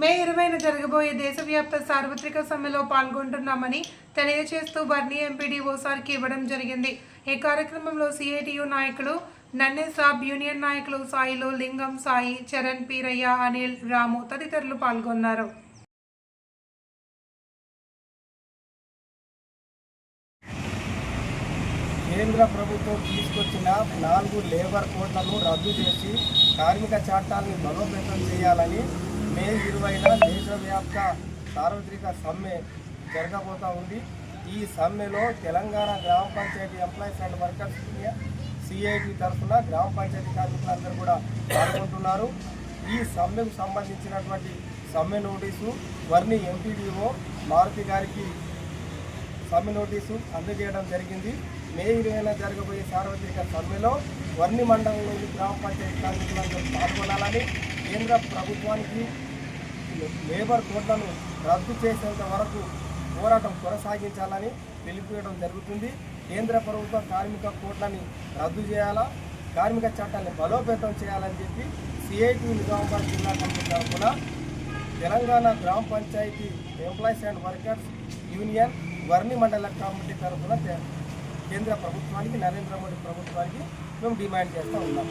మే ఇరవైన జరగబోయే దేశవ్యాప్త సార్వత్రిక సమ్మెలో పాల్గొంటున్నామని తెలియజేస్తూ బర్నీ ఎంపీడీఓ సార్కి ఇవ్వడం జరిగింది. ఈ కార్యక్రమంలో సిఐటియు నాయకులు నన్నే సాబ్ యూనియన్ నాయకులు సాయిలు లింగం సాయి చరణ్ పీరయ్య అనిల్ రాము తదితరులు పాల్గొన్నారు. కేంద్ర ప్రభుత్వం తీసుకొచ్చిన నాలుగు లేబర్ కోడ్లను రద్దు చేసి కార్మిక చట్టాన్ని బలోపేతం చేయాలని మే ఇరవైన దేశవ్యాప్త సార్వత్రిక సమ్మె జరగబోతూ ఉంది. ఈ సమ్మెలో Telangana Gram panchayat employees and workers union CIT తరఫున గ్రామ పంచాయతీ కార్మికులందరూ కూడా పాల్గొంటున్నారు. ఈ సమ్మెకు సంబంధించినటువంటి సమ్మె నోటీసు వర్ణి ఎంపీడీఓ మారుతి గారికి సమ్మె నోటీసు అందజేయడం జరిగింది. మే ఇరవైన జరగబోయే సార్వత్రిక సమ్మెలో వర్ణి మండలంలోని గ్రామ పంచాయతీ కార్మికులందరూ పాల్గొనాలని కేంద్ర ప్రభుత్వానికి లేబర్ కోడ్లను రద్దు చేసేంత వరకు పోరాటం కొనసాగించాలని పిలుపుయడం జరుగుతుంది. కేంద్ర ప్రభుత్వం కార్మిక కోడ్లని రద్దు చేయాలా? కార్మిక చట్టాన్ని బలోపేతం చేయాలని చెప్పి సిఐటి నిజామాబాద్ జిల్లా కమిటీ తరఫున Telangana Gram panchayat employees and workers union Varni mandal committee తరఫున కేంద్ర ప్రభుత్వానికి నరేంద్ర మోడీ ప్రభుత్వానికి మేము డిమాండ్ చేస్తూ ఉన్నాం.